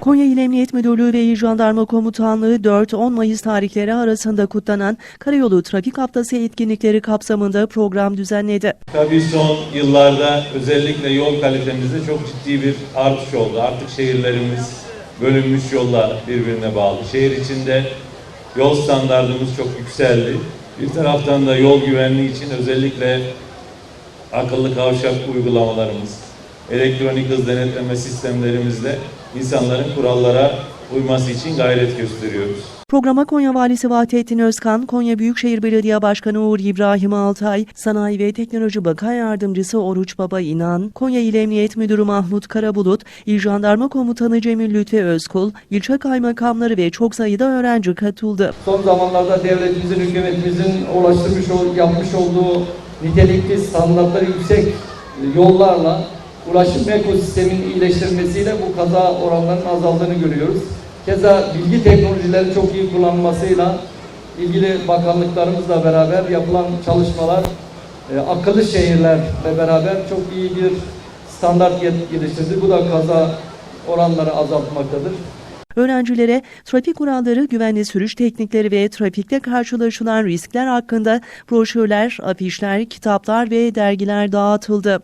Konya İl Emniyet Müdürlüğü ve İl Jandarma Komutanlığı 4-10 Mayıs tarihleri arasında kutlanan Karayolu Trafik Haftası etkinlikleri kapsamında program düzenledi. Tabii son yıllarda özellikle yol kalitemizde çok ciddi bir artış oldu. Artık şehirlerimiz bölünmüş yollar birbirine bağlı. Şehir içinde yol standartımız çok yükseldi. Bir taraftan da yol güvenliği için özellikle akıllı kavşak uygulamalarımız, elektronik hız denetleme sistemlerimizle insanların kurallara uyması için gayret gösteriyoruz. Programa Konya Valisi Vahdettin Özkan, Konya Büyükşehir Belediye Başkanı Uğur İbrahim Altay, Sanayi ve Teknoloji Bakan Yardımcısı Oruç Baba İnan, Konya İl Emniyet Müdürü Mahmut Karabulut, İl Jandarma Komutanı Cemil Lütfi Özkul, ilçe kaymakamları ve çok sayıda öğrenci katıldı. Son zamanlarda devletimizin, hükümetimizin ulaştırmış, yapmış olduğu nitelikli, standartları yüksek yollarla ulaşım ekosisteminin iyileştirilmesiyle bu kaza oranlarının azaldığını görüyoruz. Keza bilgi teknolojilerin çok iyi kullanılmasıyla ilgili bakanlıklarımızla beraber yapılan çalışmalar e, akıllı şehirlerle beraber çok iyi bir standart geliştirdi. Bu da kaza oranları azaltmaktadır. Öğrencilere trafik kuralları, güvenli sürüş teknikleri ve trafikte karşılaşılan riskler hakkında broşürler, afişler, kitaplar ve dergiler dağıtıldı.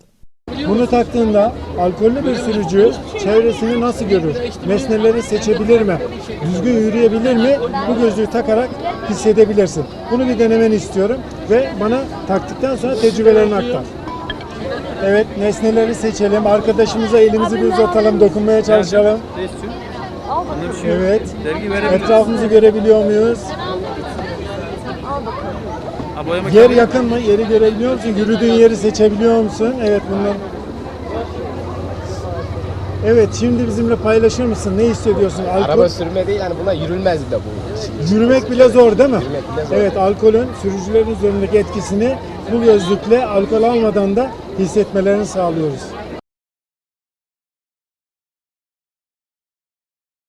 Bunu taktığında alkollü bir sürücü çevresini nasıl görür? Nesneleri seçebilir mi? Düzgün yürüyebilir mi? Bu gözlüğü takarak hissedebilirsin. Bunu bir denemeni istiyorum ve bana taktıktan sonra tecrübelerini aktar. Evet, nesneleri seçelim. Arkadaşımıza elimizi bir uzatalım, dokunmaya çalışalım. Evet. Etrafımızı görebiliyor muyuz? Yer yakın mı? Yeri görebiliyor musun? Yürüdüğün yeri seçebiliyor musun? Evet bunlar. Evet şimdi bizimle paylaşır mısın? Ne hissediyorsun? Alkol, Araba sürme değil yani buna yürülmez de bu. yürümek bile zor değil mi? Yürümek bile zor. Evet alkolün sürücülerin üzerindeki etkisini bu gözlükle alkol almadan da hissetmelerini sağlıyoruz.